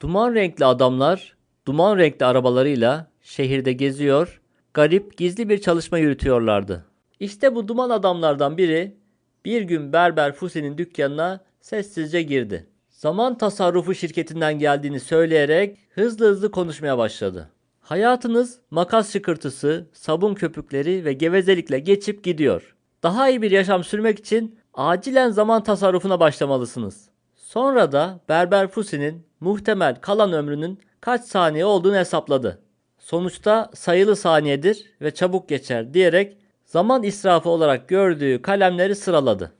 Duman renkli adamlar duman renkli arabalarıyla şehirde geziyor, garip gizli bir çalışma yürütüyorlardı. İşte bu duman adamlardan biri bir gün Berber Fusi'nin dükkanına sessizce girdi. Zaman tasarrufu şirketinden geldiğini söyleyerek hızlı hızlı konuşmaya başladı. Hayatınız makas şıkırtısı, sabun köpükleri ve gevezelikle geçip gidiyor. Daha iyi bir yaşam sürmek için acilen zaman tasarrufuna başlamalısınız. Sonra da Berber Fusi'nin muhtemel kalan ömrünün kaç saniye olduğunu hesapladı. Sonuçta sayılı saniyedir ve çabuk geçer diyerek zaman israfı olarak gördüğü kalemleri sıraladı.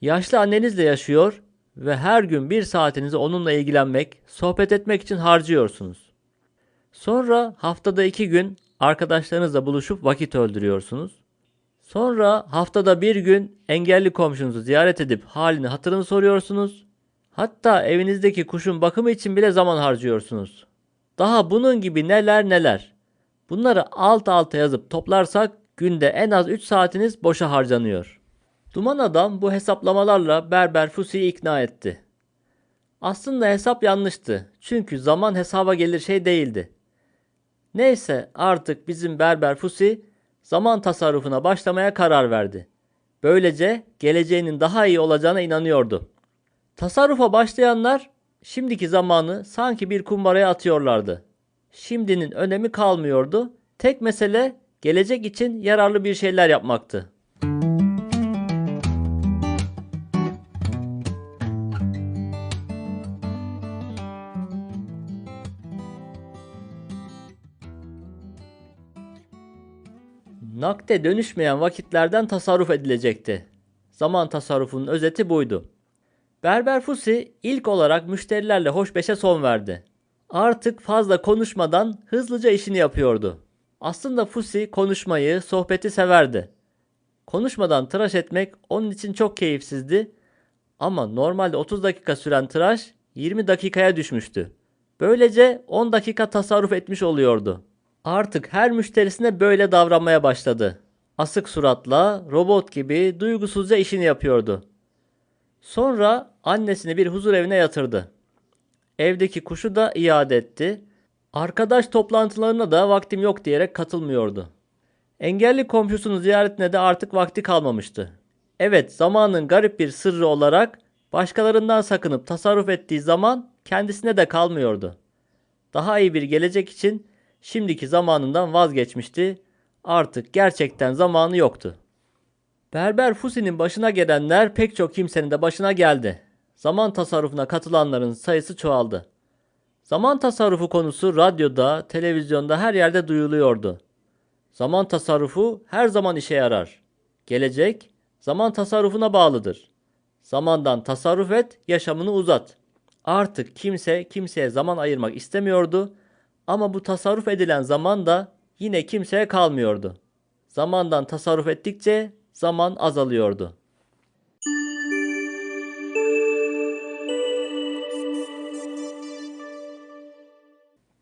Yaşlı annenizle yaşıyor ve her gün bir saatinizi onunla ilgilenmek, sohbet etmek için harcıyorsunuz. Sonra haftada iki gün arkadaşlarınızla buluşup vakit öldürüyorsunuz. Sonra haftada bir gün engelli komşunuzu ziyaret edip halini hatırını soruyorsunuz. Hatta evinizdeki kuşun bakımı için bile zaman harcıyorsunuz. Daha bunun gibi neler neler. Bunları alt alta yazıp toplarsak günde en az 3 saatiniz boşa harcanıyor. Duman adam bu hesaplamalarla Berber Fusi'yi ikna etti. Aslında hesap yanlıştı. Çünkü zaman hesaba gelir şey değildi. Neyse artık bizim Berber Fusi zaman tasarrufuna başlamaya karar verdi. Böylece geleceğinin daha iyi olacağına inanıyordu. Tasarrufa başlayanlar şimdiki zamanı sanki bir kumbaraya atıyorlardı. Şimdinin önemi kalmıyordu. Tek mesele gelecek için yararlı bir şeyler yapmaktı. Nakde dönüşmeyen vakitlerden tasarruf edilecekti. Zaman tasarrufunun özeti buydu. Berber Fusi ilk olarak müşterilerle hoşbeşe son verdi. Artık fazla konuşmadan hızlıca işini yapıyordu. Aslında Fusi konuşmayı, sohbeti severdi. Konuşmadan tıraş etmek onun için çok keyifsizdi ama normalde 30 dakika süren tıraş 20 dakikaya düşmüştü. Böylece 10 dakika tasarruf etmiş oluyordu. Artık her müşterisine böyle davranmaya başladı. Asık suratla, robot gibi duygusuzca işini yapıyordu. Sonra annesini bir huzur evine yatırdı. Evdeki kuşu da iade etti. Arkadaş toplantılarına da vaktim yok diyerek katılmıyordu. Engelli komşusunu ziyaretine de artık vakti kalmamıştı. Evet, zamanın garip bir sırrı olarak başkalarından sakınıp tasarruf ettiği zaman kendisine de kalmıyordu. Daha iyi bir gelecek için şimdiki zamanından vazgeçmişti. Artık gerçekten zamanı yoktu. Berber Fusi'nin başına gelenler pek çok kimsenin de başına geldi. Zaman tasarrufuna katılanların sayısı çoğaldı. Zaman tasarrufu konusu radyoda, televizyonda her yerde duyuluyordu. Zaman tasarrufu her zaman işe yarar. Gelecek zaman tasarrufuna bağlıdır. Zamandan tasarruf et, yaşamını uzat. Artık kimse kimseye zaman ayırmak istemiyordu ama bu tasarruf edilen zaman da yine kimseye kalmıyordu. Zamandan tasarruf ettikçe zaman azalıyordu.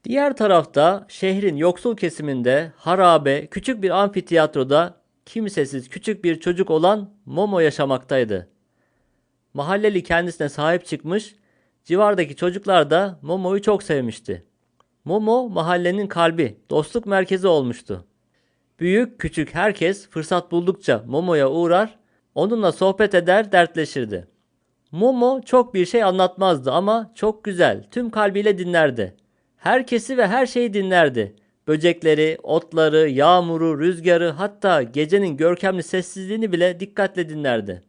Diğer tarafta şehrin yoksul kesiminde harabe küçük bir amfiteyatroda kimsesiz küçük bir çocuk olan Momo yaşamaktaydı. Mahalleli kendisine sahip çıkmış, civardaki çocuklar da Momo'yu çok sevmişti. Momo mahallenin kalbi, dostluk merkezi olmuştu. Büyük küçük herkes fırsat buldukça Momo'ya uğrar, onunla sohbet eder, dertleşirdi. Momo çok bir şey anlatmazdı ama çok güzel, tüm kalbiyle dinlerdi. Herkesi ve her şeyi dinlerdi. Böcekleri, otları, yağmuru, rüzgarı hatta gecenin görkemli sessizliğini bile dikkatle dinlerdi.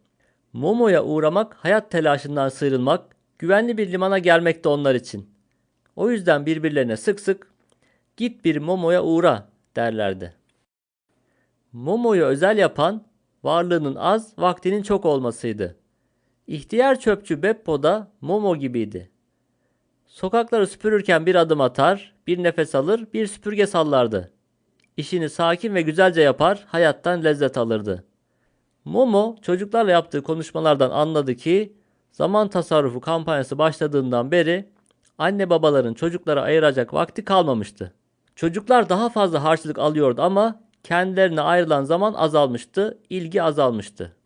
Momo'ya uğramak hayat telaşından sıyrılmak, güvenli bir limana gelmekti onlar için. O yüzden birbirlerine sık sık git bir Momo'ya uğra derlerdi. Momo'yu özel yapan varlığının az, vaktinin çok olmasıydı. İhtiyar çöpçü Beppo da Momo gibiydi. Sokakları süpürürken bir adım atar, bir nefes alır, bir süpürge sallardı. İşini sakin ve güzelce yapar, hayattan lezzet alırdı. Momo çocuklarla yaptığı konuşmalardan anladı ki zaman tasarrufu kampanyası başladığından beri anne babaların çocuklara ayıracak vakti kalmamıştı. Çocuklar daha fazla harçlık alıyordu ama kendilerine ayrılan zaman azalmıştı, ilgi azalmıştı.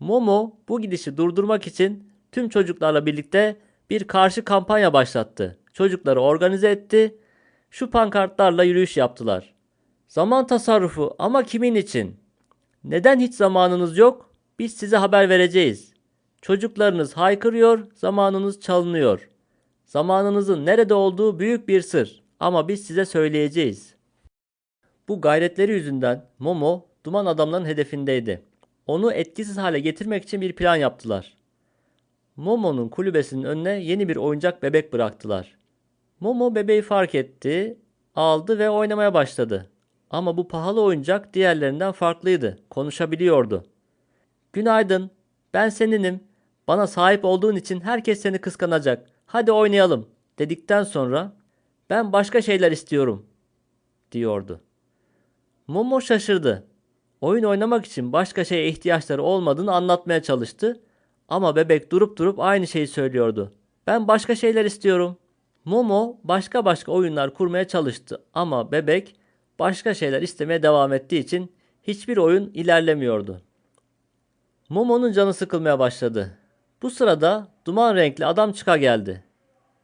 Momo bu gidişi durdurmak için tüm çocuklarla birlikte bir karşı kampanya başlattı. çocukları organize etti. Şu pankartlarla yürüyüş yaptılar. Zaman tasarrufu ama kimin için? Neden hiç zamanınız yok? Biz size haber vereceğiz. Çocuklarınız haykırıyor, zamanınız çalınıyor. Zamanınızın nerede olduğu büyük bir sır ama biz size söyleyeceğiz. Bu gayretleri yüzünden Momo duman adamların hedefindeydi. Onu etkisiz hale getirmek için bir plan yaptılar. Momo'nun kulübesinin önüne yeni bir oyuncak bebek bıraktılar. Momo bebeği fark etti, aldı ve oynamaya başladı. Ama bu pahalı oyuncak diğerlerinden farklıydı. Konuşabiliyordu. Günaydın. Ben seninim. Bana sahip olduğun için herkes seni kıskanacak. Hadi oynayalım dedikten sonra ben başka şeyler istiyorum diyordu. Momo şaşırdı. Oyun oynamak için başka şeye ihtiyaçları olmadığını anlatmaya çalıştı ama bebek durup durup aynı şeyi söylüyordu. Ben başka şeyler istiyorum. Momo başka başka oyunlar kurmaya çalıştı ama bebek başka şeyler istemeye devam ettiği için hiçbir oyun ilerlemiyordu. Momo'nun canı sıkılmaya başladı. Bu sırada duman renkli adam çıka geldi.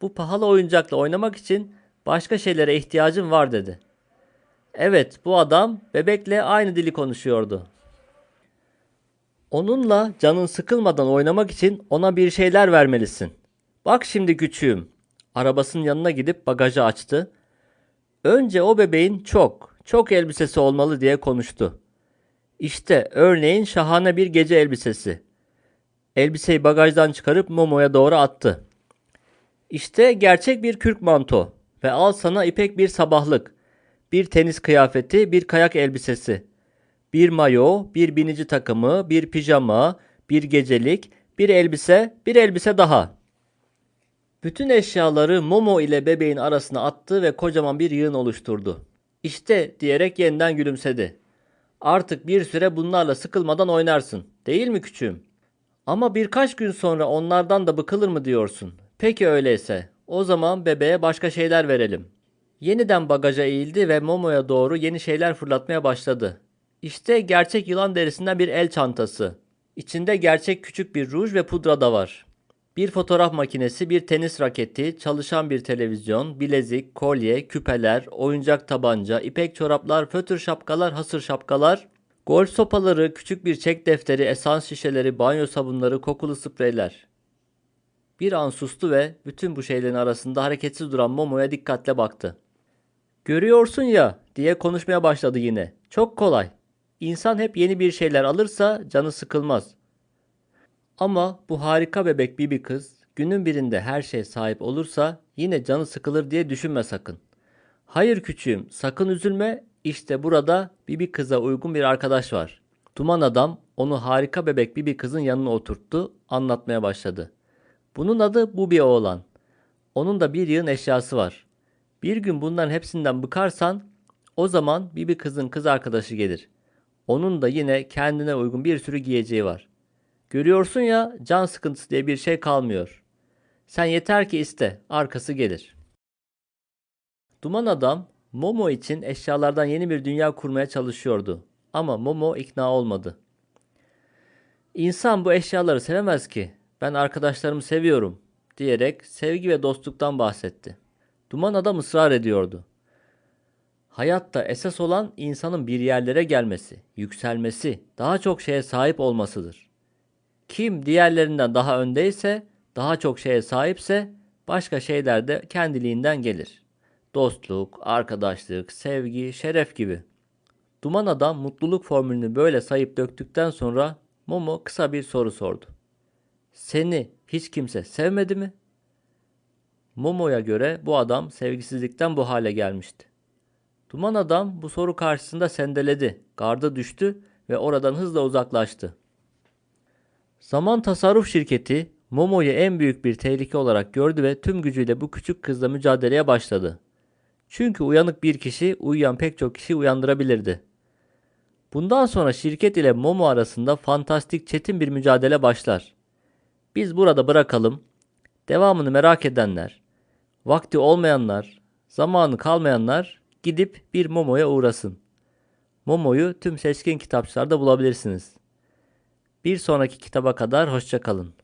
Bu pahalı oyuncakla oynamak için başka şeylere ihtiyacım var dedi. Evet, bu adam bebekle aynı dili konuşuyordu. Onunla canın sıkılmadan oynamak için ona bir şeyler vermelisin. Bak şimdi küçüğüm. Arabasının yanına gidip bagajı açtı. Önce o bebeğin çok, çok elbisesi olmalı diye konuştu. İşte örneğin şahane bir gece elbisesi. Elbiseyi bagajdan çıkarıp Momo'ya doğru attı. İşte gerçek bir kürk manto ve al sana ipek bir sabahlık, bir tenis kıyafeti, bir kayak elbisesi, bir mayo, bir binici takımı, bir pijama, bir gecelik, bir elbise, bir elbise daha. Bütün eşyaları Momo ile bebeğin arasına attı ve kocaman bir yığın oluşturdu. İşte diyerek yeniden gülümsedi. Artık bir süre bunlarla sıkılmadan oynarsın, değil mi küçüğüm? Ama birkaç gün sonra onlardan da bıkılır mı diyorsun? Peki öyleyse. O zaman bebeğe başka şeyler verelim. Yeniden bagaja eğildi ve Momo'ya doğru yeni şeyler fırlatmaya başladı. İşte gerçek yılan derisinden bir el çantası. İçinde gerçek küçük bir ruj ve pudra da var. Bir fotoğraf makinesi, bir tenis raketi, çalışan bir televizyon, bilezik, kolye, küpeler, oyuncak tabanca, ipek çoraplar, fötür şapkalar, hasır şapkalar, golf sopaları, küçük bir çek defteri, esans şişeleri, banyo sabunları, kokulu spreyler. Bir an sustu ve bütün bu şeylerin arasında hareketsiz duran Momo'ya dikkatle baktı. Görüyorsun ya diye konuşmaya başladı yine. Çok kolay. İnsan hep yeni bir şeyler alırsa canı sıkılmaz. Ama bu harika bebek Bibi kız günün birinde her şeye sahip olursa yine canı sıkılır diye düşünme sakın. Hayır küçüğüm sakın üzülme işte burada Bibi kıza uygun bir arkadaş var. Duman adam onu harika bebek Bibi kızın yanına oturttu anlatmaya başladı. Bunun adı Bubi oğlan. Onun da bir yığın eşyası var. Bir gün bunların hepsinden bıkarsan o zaman Bibi kızın kız arkadaşı gelir. Onun da yine kendine uygun bir sürü giyeceği var. Görüyorsun ya can sıkıntısı diye bir şey kalmıyor. Sen yeter ki iste, arkası gelir. Duman adam Momo için eşyalardan yeni bir dünya kurmaya çalışıyordu. Ama Momo ikna olmadı. İnsan bu eşyaları sevemez ki. Ben arkadaşlarımı seviyorum diyerek sevgi ve dostluktan bahsetti. Duman adam ısrar ediyordu. Hayatta esas olan insanın bir yerlere gelmesi, yükselmesi, daha çok şeye sahip olmasıdır. Kim diğerlerinden daha öndeyse, daha çok şeye sahipse başka şeyler de kendiliğinden gelir. Dostluk, arkadaşlık, sevgi, şeref gibi. Duman adam mutluluk formülünü böyle sayıp döktükten sonra Momo kısa bir soru sordu. Seni hiç kimse sevmedi mi? Momo'ya göre bu adam sevgisizlikten bu hale gelmişti. Duman adam bu soru karşısında sendeledi, garda düştü ve oradan hızla uzaklaştı. Zaman tasarruf şirketi Momo'yu en büyük bir tehlike olarak gördü ve tüm gücüyle bu küçük kızla mücadeleye başladı. Çünkü uyanık bir kişi uyuyan pek çok kişi uyandırabilirdi. Bundan sonra şirket ile Momo arasında fantastik çetin bir mücadele başlar. Biz burada bırakalım. Devamını merak edenler, vakti olmayanlar, zamanı kalmayanlar gidip bir Momo'ya uğrasın. Momo'yu tüm seçkin kitapçılarda bulabilirsiniz. Bir sonraki kitaba kadar hoşçakalın.